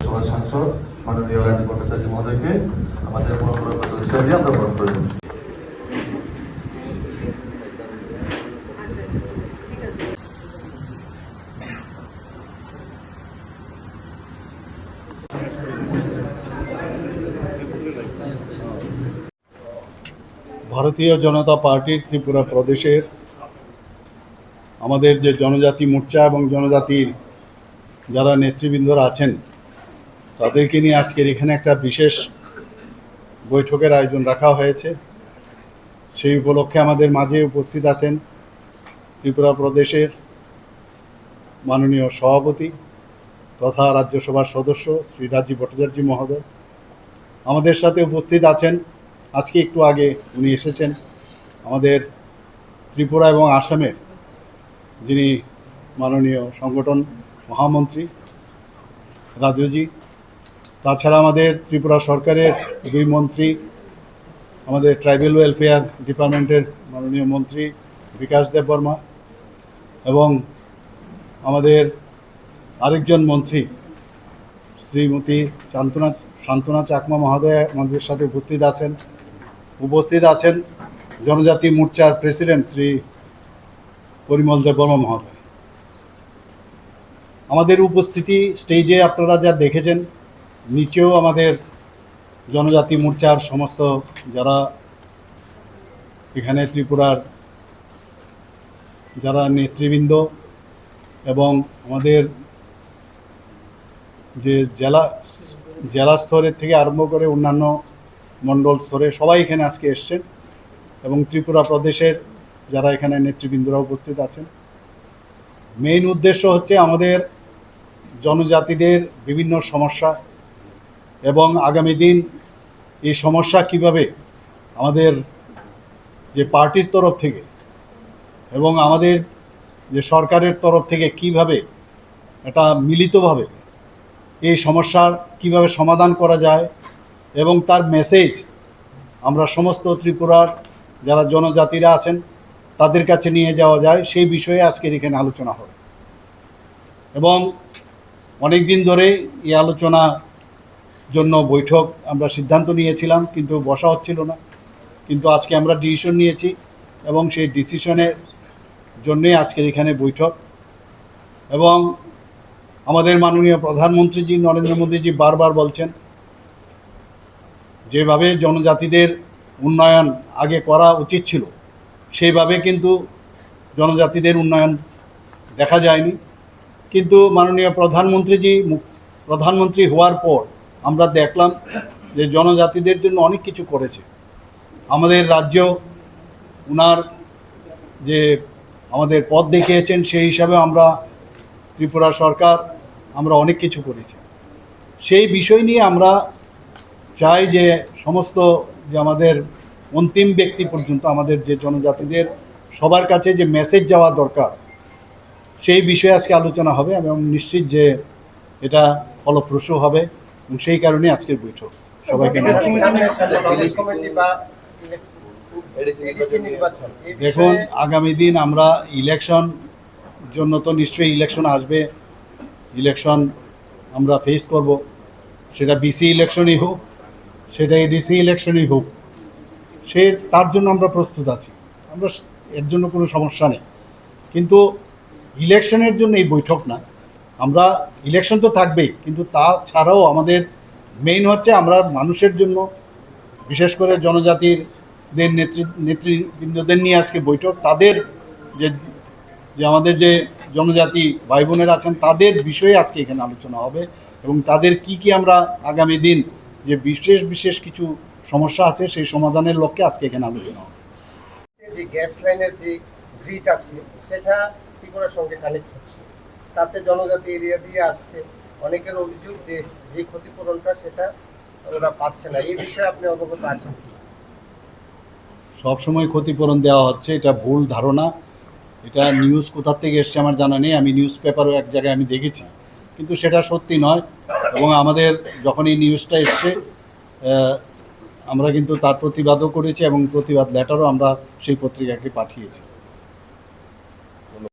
সভার সাংসদ মাননীয় রাজীব ভট্টাচার্য মহোদয়কে আমাদের মনোনয়ন হিসাবে আমরা গ্রহণ করে। ভারতীয় জনতা পার্টির ত্রিপুরা প্রদেশের আমাদের যে জনজাতি মোর্চা এবং জনজাতির যারা নেতৃবৃন্দরা আছেন, তাদেরকে নিয়ে আজকের এখানে একটা বিশেষ বৈঠকের আয়োজন রাখা হয়েছে। সেই উপলক্ষে আমাদের মাঝে উপস্থিত আছেন ত্রিপুরা প্রদেশের মাননীয় সভাপতি তথা রাজ্যসভার সদস্য শ্রী রাজীব ভট্টাচার্য মহোদয়। আমাদের সাথে উপস্থিত আছেন আজকে একটু আগে উনি এসেছেন। আমাদের ত্রিপুরা এবং আসামের যিনি মাননীয় সংগঠন মহামন্ত্রী রাজুজি, তাছাড়া আমাদের ত্রিপুরা সরকারের দুই মন্ত্রী, আমাদের ট্রাইবেল ওয়েলফেয়ার ডিপার্টমেন্টের মাননীয় মন্ত্রী বিকাশ দেববর্মা এবং আমাদের আরেকজন মন্ত্রী শ্রীমতী শান্তনা শান্তনা চাকমা মহোদয় আমাদের সাথে উপস্থিত আছেন। উপস্থিত আছেন জনজাতি মোর্চার প্রেসিডেন্ট শ্রী পরিমল দেববর্মা মহোদয়। আমাদের উপস্থিতি স্টেজে আপনারা যা দেখেছেন, নিচেও আমাদের জনজাতি মোর্চার সমস্ত যারা এখানে ত্রিপুরার যারা নেতৃবৃন্দ এবং আমাদের যে জেলা জেলা স্তরের থেকে আরম্ভ করে অন্যান্য মণ্ডল স্তরে সবাই এখানে আজকে এসছেন এবং ত্রিপুরা প্রদেশের যারা এখানে নেতৃবৃন্দরা উপস্থিত আছেন। মেইন উদ্দেশ্য হচ্ছে আমাদের জনজাতিদের বিভিন্ন সমস্যা এবং আগামী দিন এই সমস্যা কীভাবে আমাদের যে পার্টির তরফ থেকে এবং আমাদের যে সরকারের তরফ থেকে কীভাবে এটা মিলিতভাবে এই সমস্যার কীভাবে সমাধান করা যায় এবং তার মেসেজ আমরা সমস্ত ত্রিপুরার যারা জনজাতিরা আছেন, তাদের কাছে নিয়ে যাওয়া যায়। সেই বিষয়ে আজকের এখানে আলোচনা হবে। এবং অনেক দিন ধরে এই আলোচনা জন্য বৈঠক আমরা সিদ্ধান্ত নিয়েছিলাম, কিন্তু বসা হচ্ছিল না। কিন্তু আজকে আমরা ডিসিশন নিয়েছি এবং সেই ডিসিশনের জন্যই আজকের এখানে বৈঠক। এবং আমাদের মাননীয় প্রধানমন্ত্রীজি, নরেন্দ্র মোদীজি বারবার বলছেন যেভাবে জনজাতিদের উন্নয়ন আগে করা উচিত ছিল, সেইভাবে কিন্তু জনজাতিদের উন্নয়ন দেখা যায়নি। কিন্তু মাননীয় প্রধানমন্ত্রীজি প্রধানমন্ত্রী হওয়ার পর আমরা দেখলাম যে জনজাতিদের জন্য অনেক কিছু করেছে। আমাদের রাজ্য উনার যে আমাদের পথ দেখিয়েছেন, সেই হিসাবে আমরা ত্রিপুরা সরকার আমরা অনেক কিছু করেছি। সেই বিষয় নিয়ে আমরা চাই যে সমস্ত যে আমাদের অন্তিম ব্যক্তি পর্যন্ত আমাদের যে জনজাতিদের সবার কাছে যে মেসেজ যাওয়া দরকার সেই বিষয়ে আজকে আলোচনা হবে এবং নিশ্চিত যে এটা ফলপ্রসূ হবে এবং সেই কারণে আজকের বৈঠক। সবাইকে দেখুন আগামী দিন আমরা ইলেকশন জন্য তো নিশ্চয়ই ইলেকশন আসবে। ইলেকশন আমরা ফেস করব। সেটা বিসি ইলেকশনই হোক সেটা এডিসি ইলেকশনই হোক, সে তার জন্য আমরা প্রস্তুত আছি। আমরা এর জন্য কোনো সমস্যা নেই। কিন্তু ইলেকশনের জন্য এই বৈঠক না। আমরা, ইলেকশন তো থাকবেই, কিন্তু তা ছাড়াও আমাদের মেইন হচ্ছে আমরা মানুষের জন্য, বিশেষ করে জনজাতিরদের নেতৃ নেতৃবৃন্দদের নিয়ে আজকে বৈঠক। তাদের যে যে আমাদের যে জনজাতি ভাই বোনেরা আছেন, তাদের বিষয়ে আজকে এখানে আলোচনা হবে এবং তাদের কি কি আমরা আগামী দিন যে বিশেষ বিশেষ কিছু সমস্যা আছে সেই সমাধানের লক্ষ্যে আজকে এখানে আলোচনা হবে। যে গ্যাস লাইনের যে গ্রিড আছে সেটা ত্রিপুরার সঙ্গে কানেক্ট হচ্ছে। তাতে জনজাতি এরিয়া দিয়ে আসছে। অনেকের অভিযোগ যে যে ক্ষতিপূরণটা সেটা ওরা পাচ্ছে না। এই বিষয়ে আপনি অবগত আছেন? সবসময় ক্ষতিপূরণ দেওয়া হচ্ছে এটা ভুল ধারণা। এটা নিউজ কোথা থেকে এসছে আমার জানা নেই। আমি নিউজ পেপারও এক জায়গায় আমি দেখেছি। কিন্তু সেটা সত্যি নয়। এবং আমাদের যখন এই নিউজটা এসছে আমরা কিন্তু তার প্রতিবাদও করেছি এবং প্রতিবাদ লেটারও আমরা সেই পত্রিকাকে পাঠিয়েছি।